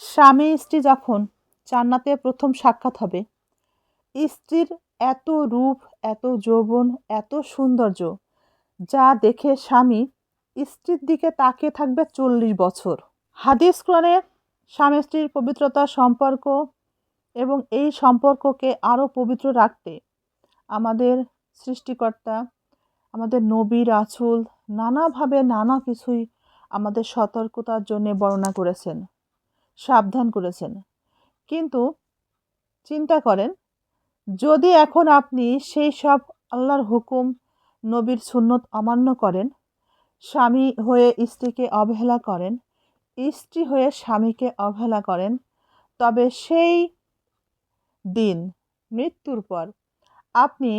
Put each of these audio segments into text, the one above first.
স্বামী স্ত্রী যখন জান্নাতে প্রথম সাক্ষাৎ হবে, স্ত্রীর এত রূপ, এত যৌবন, এত সৌন্দর্য যা দেখে স্বামী স্ত্রীর দিকে তাকিয়ে থাকবে চল্লিশ বছর। হাদিস কোরআনে স্বামী স্ত্রীর পবিত্রতা সম্পর্ক এবং এই সম্পর্ককে আরও পবিত্র রাখতে আমাদের সৃষ্টিকর্তা, আমাদের নবী রাসূল নানাভাবে নানা কিছুই আমাদের সতর্কতার জন্য বর্ণনা করেছেন। সাবধান করেছেন। কিন্তু চিন্তা করেন, যদি এখন আপনি সেই সব আল্লাহর হুকুম, নবীর সুন্নত অমান্য করেন, স্বামী হয়ে স্ত্রীকে অবহেলা করেন, স্ত্রী হয়ে স্বামীকে অবহেলা করেন, তবে সেই দিন, মৃত্যুর পর আপনি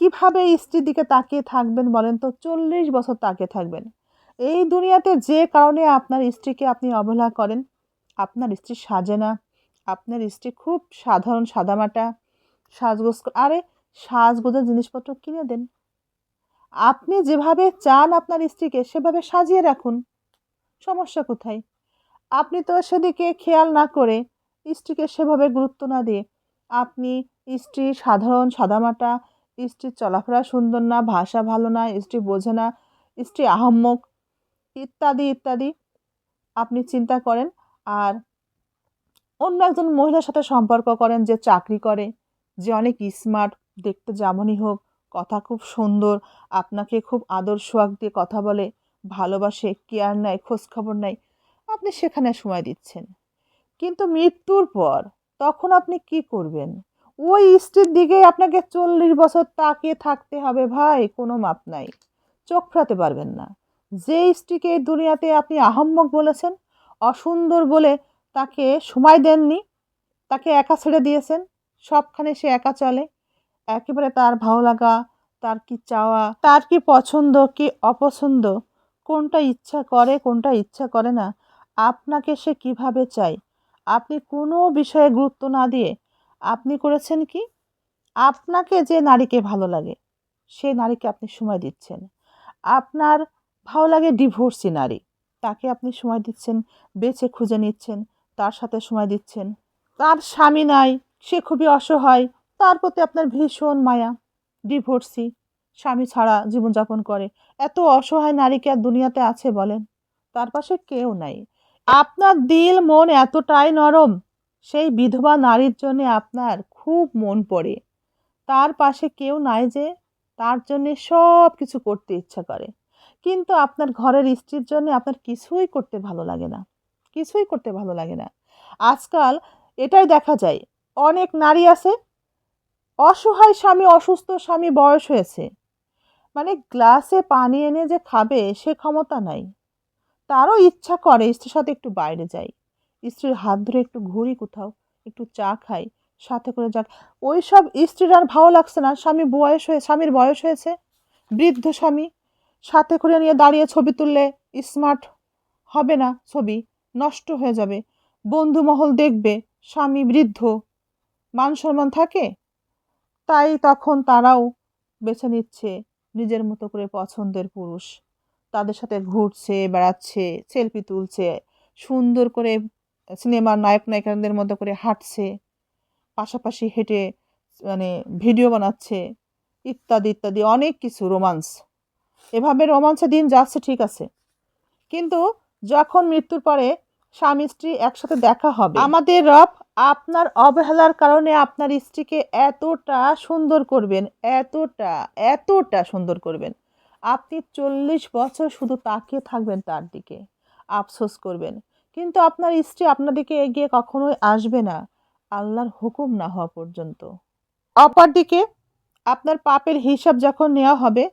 কীভাবে স্ত্রীর দিকে তাকিয়ে থাকবেন বলেন তো? চল্লিশ বছর তাকিয়ে থাকবেন। এই দুনিয়াতে যে কারণে আপনার স্ত্রীকে আপনি অবহেলা করেন আপনার স্ত্রী সাজে না আপনার স্ত্রী খুব সাধারণ সাদামাটা, সাজগোজ আরে সাজগোজের জিনিসপত্র কিনে দেন। আপনি যেভাবে চান আপনার স্ত্রীকে সেভাবে সাজিয়ে রাখুন। সমস্যা কোথায়? আপনি তো সেদিকে খেয়াল না করে স্ত্রীকে সেভাবে গুরুত্ব না দিয়ে আপনি স্ত্রী সাধারণ সাদামাটা স্ত্রীর চলাফেরা সুন্দর না, ভাষা ভালো না, স্ত্রী বোঝে না, স্ত্রী আহম্মক, ইত্যাদি ইত্যাদি আপনি চিন্তা করেন আর অন্য একজন মহিলার সাথে সম্পর্ক করেন যে চাকরি করে, যে অনেক স্মার্ট দেখতে যেমনই হোক, কথা খুব সুন্দর, আপনাকে খুব আদর সোয়াগ দিয়ে কথা বলে, ভালোবাসে কেয়ার নেয়, খোঁজখবর নেয়, আপনি সেখানে সময় দিচ্ছেন। কিন্তু মৃত্যুর পর তখন আপনি কি করবেন? ওই স্ত্রীর দিকে আপনাকে চল্লিশ বছর তাকিয়ে থাকতে হবে ভাই, কোনো মাপ নাই। চোখ ফেরাতে পারবেন না। যে স্ত্রীকে দুনিয়াতে আপনি আহম্মক বলেছেন অসুন্দর বলে তাকে সময় দেননি। তাকে একা ছেড়ে দিয়েছেন। সবখানে সে একা চলে। একেবারে তার ভালো লাগা, তার কি চাওয়া, তার কি পছন্দ, কি অপছন্দ, কোনটা ইচ্ছা করে, কোনটা ইচ্ছা করে না, আপনাকে সে কীভাবে চায়? আপনি কোনো বিষয়ে গুরুত্ব না দিয়ে আপনি করেছেন কি? আপনাকে যে নারীকে ভালো লাগে, সে নারীকে আপনি সময় দিচ্ছেন। আপনার ভালো লাগে ডিভোর্সি নারী। তাকে আপনি সময় দিচ্ছেন, বেছে খুঁজে নিচ্ছেন, তার সাথে সময় দিচ্ছেন। তার স্বামী নাই, সে খুবই অসহায়, তার প্রতি আপনার ভীষণ মায়া। ডিভোর্সি, স্বামী ছাড়া জীবনযাপন করে। এত অসহায় নারীকে আর দুনিয়াতে আছে বলেন? তার পাশে কেউ নাই। আপনার দিল মন এতটাই নরম, সেই বিধবা নারীর জন্য আপনার খুব মন পড়ে। তার পাশে কেউ নাই যে, তার জন্যে সব কিছু করতে ইচ্ছা করে। কিন্তু আপনার ঘরের স্ত্রীর জন্য আপনার কিছুই করতে ভালো লাগে না। কিছুই করতে ভালো লাগে না। আজকাল এটাই দেখা যায়, অনেক নারী আছে, অসহায় স্বামী, অসুস্থ স্বামী বয়স হয়েছে মানে গ্লাসে পানি এনে যে খাবে সে ক্ষমতা নাই। তারও ইচ্ছা করে স্ত্রীর সাথে একটু বাইরে যাই, স্ত্রীর হাত ধরে একটু ঘুরি কোথাও, একটু চা খাই, সাথে করে যাক। ওই সব স্ত্রীর আর ভালো লাগছে না, স্বামী বয়স হয়ে, স্বামীর বয়স হয়েছে, বৃদ্ধ স্বামী সাথে করে নিয়ে দাঁড়িয়ে ছবি তুললে স্মার্ট হবে না ছবি, নষ্ট হয়ে যাবে। বন্ধু মহল দেখবে, স্বামী বৃদ্ধ, মান সম্মান থাকে। তাই তখন তারাও বেছে নিচ্ছে নিজের মতো করে পছন্দের পুরুষ। তাদের সাথে ঘুরছে, বেড়াচ্ছে, সেলফি তুলছে, সুন্দর করে সিনেমার নায়ক নায়িকাদের মতো করে হাঁটছে, পাশাপাশি হেঁটে মানে ভিডিও বানাচ্ছে, ইত্যাদি ইত্যাদি, অনেক কিছু, রোমান্স। এভাবে রোমান্সে দিন যাচ্ছে, ঠিক আছে। কিন্তু যখন মৃত্যুর পরে স্বামী, স্ত্রী একসাথে দেখা হবে, আমাদের রব আপনার অবহেলার কারণে আপনার স্ত্রীকে এতটা সুন্দর করবেন, এতটা এতটা সুন্দর করবেন। আপনি চল্লিশ বছর শুধু তাকিয়ে থাকবেন তার দিকে, আফসোস করবেন। কিন্তু আপনার স্ত্রী আপনার দিকে এগিয়ে কখনোই আসবে না, আল্লাহর হুকুম না হওয়া পর্যন্ত। অপরদিকে আপনার পাপের হিসাব যখন নেওয়া হবে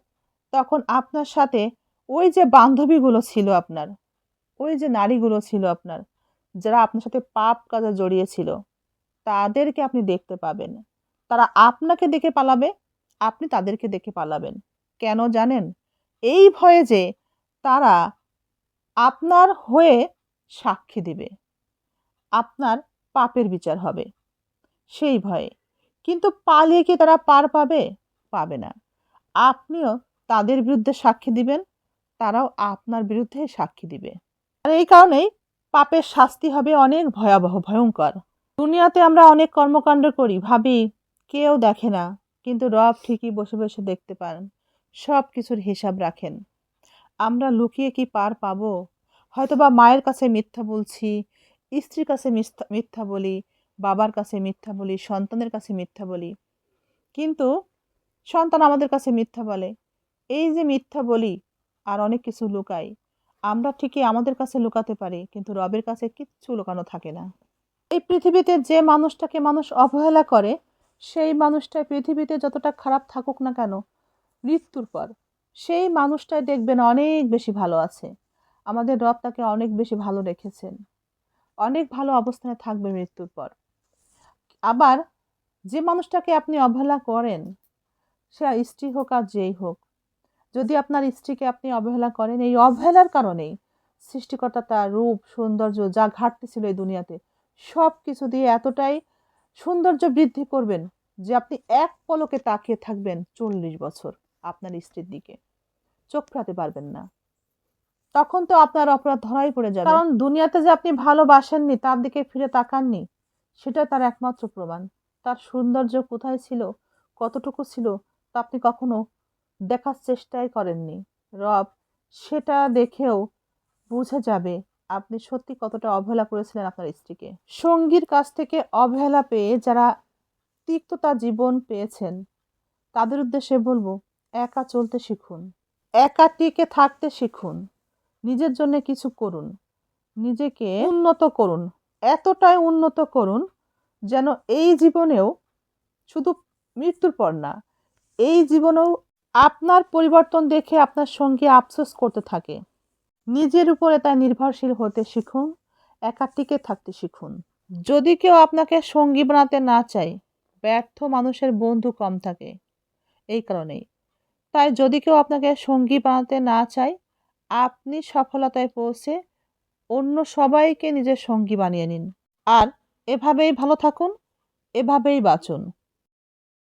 তখন আপনার সাথে ওই যে বান্ধবীগুলো ছিল আপনার, ওই যে নারীগুলো ছিল আপনার, যারা আপনার সাথে পাপ কাজে জড়িয়েছিল, তাদেরকে আপনি দেখতে পাবেন। তারা আপনাকে দেখে পালাবে, আপনি তাদেরকে দেখে পালাবেন। কেন জানেন? এই ভয়ে যে তারা আপনার হয়ে সাক্ষী দিবে, আপনার পাপের বিচার হবে, সেই ভয়ে। কিন্তু পালিয়ে কি তারা পার পাবে? পাবে না। আপনিও তাদের বিরুদ্ধে সাক্ষী দিবেন, তারাও আপনার বিরুদ্ধে সাক্ষী দিবে। আর এই কারণেই পাপের শাস্তি হবে অনেক ভয়াবহ, ভয়ঙ্কর। দুনিয়াতে আমরা অনেক কর্মকাণ্ড করি, ভাবি কেউ দেখে না, কিন্তু রব ঠিকই বসে বসে দেখতে পান সব কিছুর হিসাব রাখেন। আমরা লুকিয়ে কি পার পাবো? হয়তো বা মায়ের কাছে মিথ্যা বলছি, স্ত্রীর কাছে মিথ্যা বলি, বাবার কাছে মিথ্যা বলি, সন্তানের কাছে মিথ্যা বলি। কিন্তু সন্তান আমাদের কাছে মিথ্যা বলে। এই যে মিথ্যা বলি আর অনেক কিছু লুকাই, আমরা ঠিকই আমাদের কাছে লুকাতে পারি, কিন্তু রবের কাছে কিচ্ছু লুকানো থাকে না। এই পৃথিবীতে যে মানুষটাকে মানুষ অবহেলা করে, সেই মানুষটা পৃথিবীতে যতটা খারাপ থাকুক না কেন, মৃত্যুর পর সেই মানুষটাই দেখবেন অনেক বেশি ভালো আছে। আমাদের রব তাকে অনেক বেশি ভালো রেখেছেন। অনেক ভালো অবস্থানে থাকবে মৃত্যুর পর। আবার যে মানুষটাকে আপনি অবহেলা করেন, সে স্ত্রী হোক আর যেই হোক যদি আপনার স্ত্রীকে আপনি অবহেলা করেন, এই অবহেলার কারণেই সৃষ্টিকর্তা তার রূপ, সৌন্দর্য যা ঘাটতি ছিল এই দুনিয়াতে সব কিছু দিয়ে এতটাই সৌন্দর্য বৃদ্ধি করবেন যে আপনি এক পলকে তাকিয়ে থাকবেন চল্লিশ বছর আপনার স্ত্রীর দিকে। চোখ ফেরাতে পারবেন না। তখন তো আপনার অপরাধ ধরাই পড়ে যাবে। কারণ দুনিয়াতে যে আপনি ভালোবাসেননি, তার দিকে ফিরে তাকাননি সেটা তার একমাত্র প্রমাণ। তার সৌন্দর্য কোথায় ছিল, কতটুকু ছিল, তা আপনি কখনো দেখার চেষ্টাই করেননি। রব, সেটা দেখেও বুঝে যাবে আপনি সত্যি কতটা অবহেলা করেছিলেন আপনার স্ত্রীকে। সঙ্গীর কাছ থেকে অবহেলা পেয়ে যারা তিক্ততা জীবন পেয়েছেন, তাদের উদ্দেশ্যে বলব, একা চলতে শিখুন। একা টিকে থাকতে শিখুন। নিজের জন্য কিছু করুন। নিজেকে উন্নত করুন। এতটাই উন্নত করুন যেন এই জীবনেও শুধু মৃত্যুর পর না, এই জীবনেও আপনার পরিবর্তন দেখে আপনার সঙ্গে আফসোস করতে থাকে। নিজের উপরে তাই নির্ভরশীল হতে শিখুন, একা টিকে থাকতে শিখুন। যদি কেউ আপনাকে সঙ্গী বানাতে না চায়, ব্যর্থ মানুষের বন্ধু কম থাকে। এই কারণেই। তাই যদি কেউ আপনাকে সঙ্গী বানাতে না চায়, আপনি সফলতায় পৌঁছে অন্য সবাইকে নিজের সঙ্গী বানিয়ে নিন। আর এভাবেই ভালো থাকুন, এভাবেই বাঁচুন।